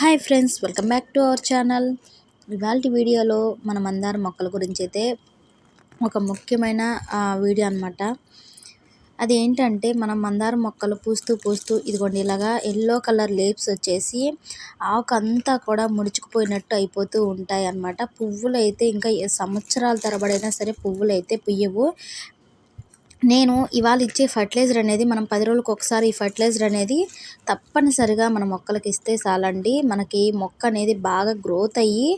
Hi friends welcome back to our channel. ఇవాళ వీడియోలో మన మందార మొక్కల గురించి అయితే ఒక ముఖ్యమైన వీడియో అనమాట అది ఏంటంటే మనం మందార మొక్కలు పూస్తూ పూస్తూ ఇదిగోండి ఇలాగా ఎల్లో కలర్ లేప్స్ వచ్చేసి ఆకు అంతా కూడా ముడుచుకుపోయినట్టు అయిపోతూ ఉంటాయి అన్నమాట పువ్వులు అయితే ఇంకా సంవత్సరాల తరబడైనా సరే పువ్వులు అయితే పుయ్యవు. నేను ఇవాళ ఇచ్చే ఫర్టిలైజర్ అనేది మనం పది రోజులకు ఒకసారి ఈ ఫర్టిలైజర్ అనేది తప్పనిసరిగా మన మొక్కలకి ఇస్తే చాలండి. మనకి మొక్క అనేది బాగా గ్రోత్ అయ్యి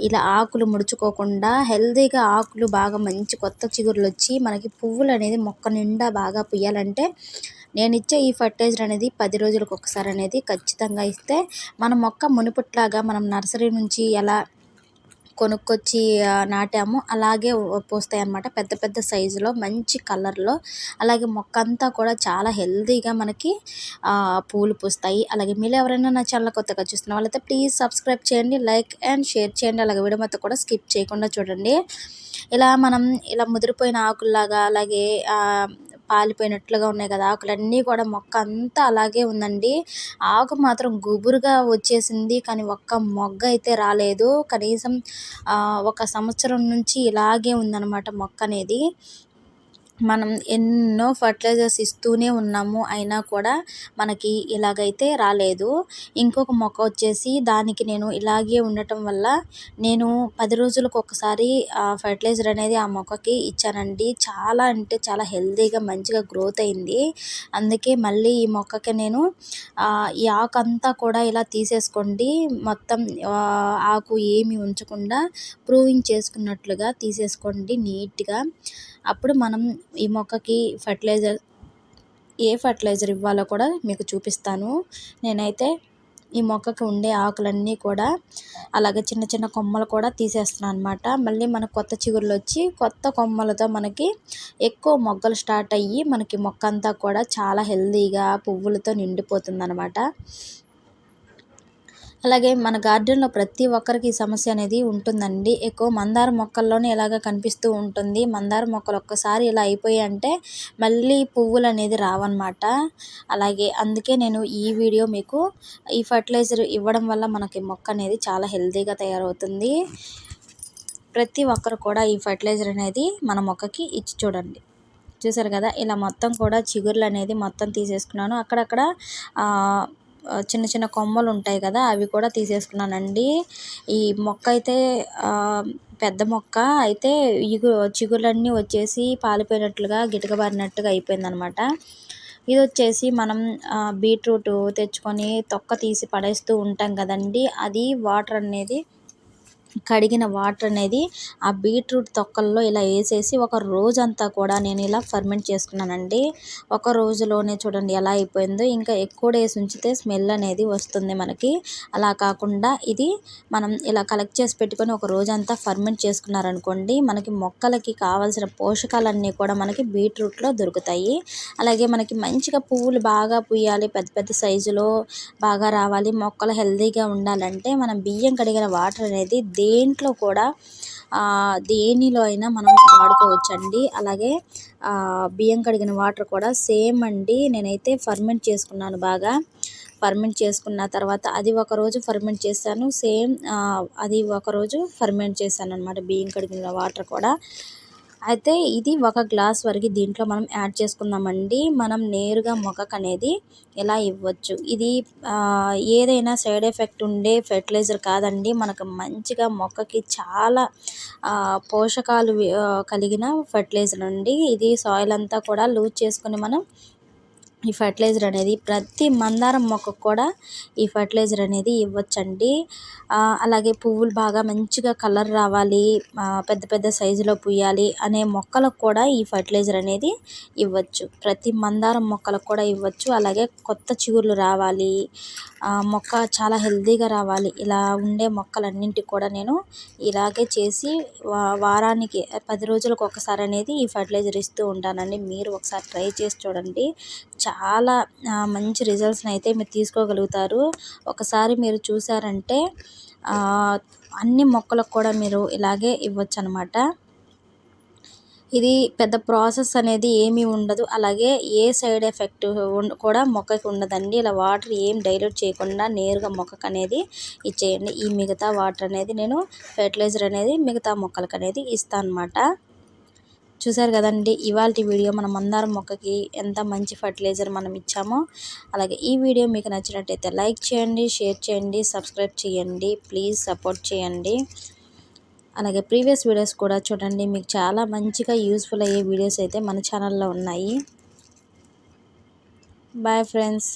ఇలా ఆకులు ముడుచుకోకుండా హెల్తీగా ఆకులు బాగా మంచి కొత్త చిగురులు వచ్చి మనకి పువ్వులు అనేది మొక్క నిండా బాగా పుయ్యాలంటే నేను ఇచ్చే ఈ ఫర్టిలైజర్ అనేది పది రోజులకు ఒకసారి అనేది ఖచ్చితంగా ఇస్తే మన మొక్క మునుపట్లాగా మనం నర్సరీ నుంచి ఎలా కొనుక్కొచ్చి నాటాము. అలాగే పూస్తాయి అన్నమాట పెద్ద పెద్ద సైజులో మంచి కలర్లో. అలాగే మొక్క అంతా కూడా చాలా హెల్తీగా మనకి పూలు పూస్తాయి. అలాగే మీరు ఎవరైనా నా ఛానల్ కొత్తగా చూస్తున్న వాళ్ళైతే ప్లీజ్ సబ్స్క్రైబ్ చేయండి లైక్ అండ్ షేర్ చేయండి. అలాగే వీడియో మొత్తం కూడా స్కిప్ చేయకుండా చూడండి. ఇలా మనం ఇలా ముదిరిపోయిన ఆకుల్లాగా అలాగే పాలిపోయినట్లుగా ఉన్నాయి కదా. ఆకులన్నీ కూడా మొక్క అంతా అలాగే ఉందండి. ఆకు మాత్రం గుబురుగా వచ్చేసింది. కానీ ఒక్క మొగ్గ అయితే రాలేదు. కనీసం ఒక సంవత్సరం నుంచి ఇలాగే ఉందన్నమాట మొక్క అనేది. మనం ఎన్నో ఫర్టిలైజర్స్ ఇస్తూనే ఉన్నాము అయినా కూడా మనకి ఇలాగైతే రాలేదు. ఇంకొక మొక్క వచ్చేసి దానికి నేను ఇలాగే ఉండటం వల్ల నేను పది రోజులకు ఒకసారి ఆ ఫర్టిలైజర్ అనేది ఆ మొక్కకి ఇచ్చానండి. చాలా అంటే చాలా హెల్తీగా మంచిగా గ్రోత్ అయింది. అందుకే మళ్ళీ ఈ మొక్కకి నేను ఈ ఆకు అంతా కూడా ఇలా తీసేసుకోండి. మొత్తం ఆకు ఏమి ఉంచకుండా ప్రూవింగ్ చేసుకున్నట్లుగా తీసేసుకోండి నీట్గా. అప్పుడు మనం ఈ మొక్కకి ఫర్టిలైజర్ ఏ ఫర్టిలైజర్ ఇవ్వాలో కూడా మీకు చూపిస్తాను. నేనైతే ఈ మొక్కకి ఉండే ఆకులన్నీ కూడా అలాగే చిన్న చిన్న కొమ్మలు కూడా తీసేస్తున్నాను అనమాట మళ్ళీ మనకు కొత్త చిగురులు వచ్చి కొత్త కొమ్మలతో మనకి ఎక్కువ మొగ్గలు స్టార్ట్ అయ్యి మనకి మొక్క అంతా కూడా చాలా హెల్తీగా పువ్వులతో నిండిపోతుంది అనమాట అలాగే మన గార్డెన్లో ప్రతి ఒక్కరికి ఈ సమస్య అనేది ఉంటుందండి. ఎక్కువ మందార మొక్కల్లోనే ఇలాగ కనిపిస్తూ ఉంటుంది. మందార మొక్కలు ఒక్కసారి ఇలా అయిపోయాయి అంటే మళ్ళీ పువ్వులు అనేది రావన్నమాట. అలాగే అందుకే నేను ఈ వీడియో మీకు ఈ ఫర్టిలైజర్ ఇవ్వడం వల్ల మనకి మొక్క అనేది చాలా హెల్తీగా తయారవుతుంది. ప్రతి ఒక్కరు కూడా ఈ ఫర్టిలైజర్ అనేది మన మొక్కకి ఇచ్చి చూడండి. చూసారు కదా? ఇలా మొత్తం కూడా చిగుర్లు అనేది మొత్తం తీసేసుకున్నాను. అక్కడక్కడ చిన్న చిన్న కొమ్మలు ఉంటాయి కదా అవి కూడా తీసేసుకున్నానండి. ఈ మొక్క అయితే పెద్ద మొక్క అయితే ఇగు చిగురులన్నీ వచ్చేసి పాలిపోయినట్లుగా గిటకబారినట్టుగా అయిపోయిందనమాట. ఇది వచ్చేసి మనం బీట్రూట్ తెచ్చుకొని తొక్క తీసి పడేస్తూ ఉంటాం కదండి అది వాటర్ అనేది కడిగిన వాటర్ అనేది ఆ బీట్రూట్ తొక్కల్లో ఇలా వేసేసి ఒక రోజంతా కూడా నేను ఇలా ఫర్మెంట్ చేసుకున్నానండి. ఒక రోజులోనే చూడండి ఎలా అయిపోయిందో. ఇంకా ఎక్కువ డేస్ ఉంచితే స్మెల్ అనేది వస్తుంది మనకి. అలా కాకుండా ఇది మనం ఇలా కలెక్ట్ చేసి పెట్టుకొని ఒక రోజంతా ఫర్మెంట్ చేసుకున్నారనుకోండి మనకి మొక్కలకి కావాల్సిన పోషకాలన్నీ కూడా మనకి బీట్రూట్లో దొరుకుతాయి. అలాగే మనకి మంచిగా పువ్వులు బాగా పుయ్యాలి పెద్ద పెద్ద సైజులో బాగా రావాలి మొక్కలు హెల్తీగా ఉండాలంటే మనం బియ్యం కడిగిన వాటర్ అనేది దేంట్లో కూడా దేనిలో అయినా మనం వాడుకోవచ్చండి. అలాగే బియ్యం కడిగిన వాటర్ కూడా సేమ్ అండి. నేనైతే ఫర్మెంట్ చేసుకున్నాను బాగా. ఫర్మెంట్ చేసుకున్న తర్వాత అది ఒకరోజు ఫర్మెంట్ చేశాను. సేమ్ అది ఒకరోజు ఫర్మెంట్ చేశాను అనమాట బియ్యం కడిగిన వాటర్ కూడా. అయితే ఇది ఒక గ్లాస్ వరకు దీంట్లో మనం యాడ్ చేసుకుందామండి. మనం నేరుగా మొక్కకు అనేది ఎలా ఇవ్వచ్చు? ఇది ఏదైనా సైడ్ ఎఫెక్ట్ ఉండే ఫెర్టిలైజర్ కాదండి. మనకు మంచిగా మొక్కకి చాలా పోషకాలు కలిగిన ఫెర్టిలైజర్ అండి. ఇది సాయిల్ అంతా కూడా లూజ్ చేసుకుని మనం ఈ ఫర్టిలైజర్ అనేది ప్రతి మందారం మొక్కకు కూడా ఈ ఫర్టిలైజర్ అనేది ఇవ్వచ్చండి. అలాగే పువ్వులు బాగా మంచిగా కలర్ రావాలి పెద్ద పెద్ద సైజులో పూయాలి అనే మొక్కలకు కూడా ఈ ఫర్టిలైజర్ అనేది ఇవ్వచ్చు. ప్రతి మందారం మొక్కలకు కూడా ఇవ్వచ్చు. అలాగే కొత్త చిగుర్లు రావాలి మొక్క చాలా హెల్తీగా రావాలి. ఇలా ఉండే మొక్కలన్నింటికి కూడా నేను ఇలాగే చేసి వారానికి పది రోజులకు ఒకసారి అనేది ఈ ఫర్టిలైజర్ ఇస్తూ ఉంటానండి. మీరు ఒకసారి ట్రై చేసి చూడండి. చాలా మంచి రిజల్ట్స్ని అయితే మీరు తీసుకోగలుగుతారు. ఒకసారి మీరు చూసారంటే అన్ని మొక్కలకు కూడా మీరు ఇలాగే ఇవ్వచ్చు అనమాట ఇది పెద్ద ప్రాసెస్ అనేది ఏమీ ఉండదు. అలాగే ఏ సైడ్ ఎఫెక్ట్ కూడా మొక్కకి ఉండదండి. ఇలా వాటర్ ఏం డైల్యూట్ చేయకుండా నేరుగా మొక్కకు అనేది ఇచ్చేయండి. ఈ మిగతా వాటర్ అనేది నేను ఫెర్టిలైజర్ అనేది మిగతా మొక్కలకు అనేది ఇస్తాను అనమాట చూసారు కదండి ఇవాళ వీడియో మనం మందారం మొక్కకి ఎంత మంచి ఫర్టిలైజర్ మనం ఇచ్చామో అలాగే ఈ వీడియో మీకు నచ్చినట్టయితే లైక్ చేయండి షేర్ చేయండి సబ్స్క్రైబ్ చేయండి ప్లీజ్ సపోర్ట్ చేయండి. అలాగే ప్రీవియస్ వీడియోస్ కూడా చూడండి మీకు చాలా మంచిగా యూస్ఫుల్ అయ్యే వీడియోస్ అయితే మన ఛానల్లో ఉన్నాయి. Bye friends.